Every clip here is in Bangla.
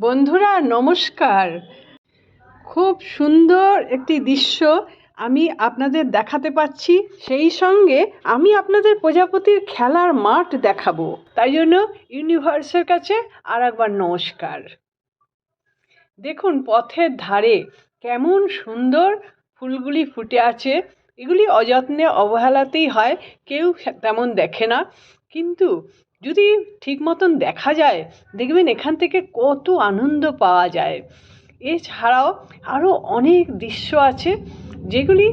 বন্ধুরা, নমস্কার। খুব সুন্দর একটি দৃশ্য আমি আপনাদের দেখাতে পাচ্ছি। সেই সঙ্গে আমি আপনাদের প্রজাপতির খেলার মাঠ দেখাবো। তাই জন্য ইউনিভার্সের কাছে আর একবার নমস্কার। দেখুন, পথের ধারে কেমন সুন্দর ফুলগুলি ফুটে আছে। এগুলি অযত্নে অবহেলাতেই হয়, কেউ তেমন দেখে না। কিন্তু যদি ঠিক মতন দেখা যায়, দেখবেন এখান থেকে কত আনন্দ পাওয়া যায়। এছাড়াও আরও অনেক দৃশ্য আছে, যেগুলি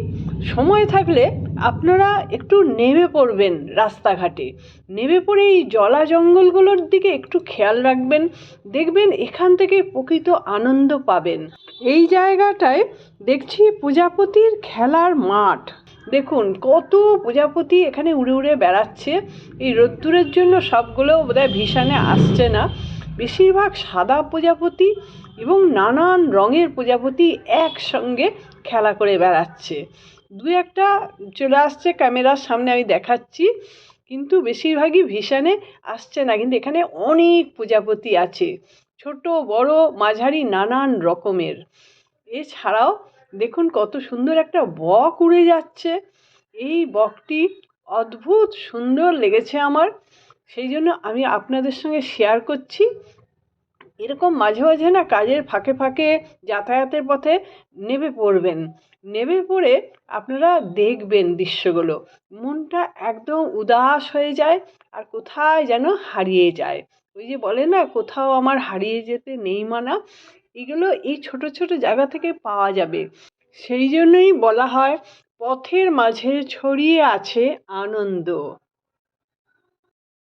সময় থাকলে আপনারা একটু নেমে পড়বেন রাস্তাঘাটে। নেমে পড়ে এই জলা জঙ্গলগুলোর দিকে একটু খেয়াল রাখবেন, দেখবেন এখান থেকে প্রকৃত আনন্দ পাবেন। এই জায়গাটায় দেখছি প্রজাপতির খেলার মাঠ। দেখুন, কত প্রজাপতি এখানে উড়ে উড়ে বেড়াচ্ছে। এই রোদ্দুরের জন্য সবগুলো বোধহয় ভিসানে আসছে না। বেশিরভাগ সাদা প্রজাপতি এবং নানান রঙের প্রজাপতি একসঙ্গে খেলা করে বেড়াচ্ছে। দু একটা চলে আসছে ক্যামেরার সামনে, আমি দেখাচ্ছি। কিন্তু বেশিরভাগই ভিসানে আসছে না। কিন্তু এখানে অনেক প্রজাপতি আছে। ছোট, বড়, মাঝারি, নানান রকমের। এছাড়াও দেখুন কত সুন্দর একটা বক উড়ে যাচ্ছে। এই বকটি অদ্ভুত সুন্দর লেগেছে আমার। সেই জন্য আমি আপনাদের সঙ্গে শেয়ার করছি। এরকম মাঝে মাঝে না কাজের ফাঁকে ফাঁকে যাতায়াতের পথে নেমে পড়বেন। নেমে পড়ে আপনারা দেখবেন দৃশ্যগুলো। মনটা একদম উদাস হয়ে যায় আর কোথায় যেন হারিয়ে যায়। ওই যে বলে না, কোথাও আমার হারিয়ে যেতে নেই মানা। এগুলো এই ছোট ছোট জায়গা থেকে পাওয়া যাবে। সেই জন্যই বলা হয়, পথের মাঝে ছড়িয়ে আছে আনন্দ।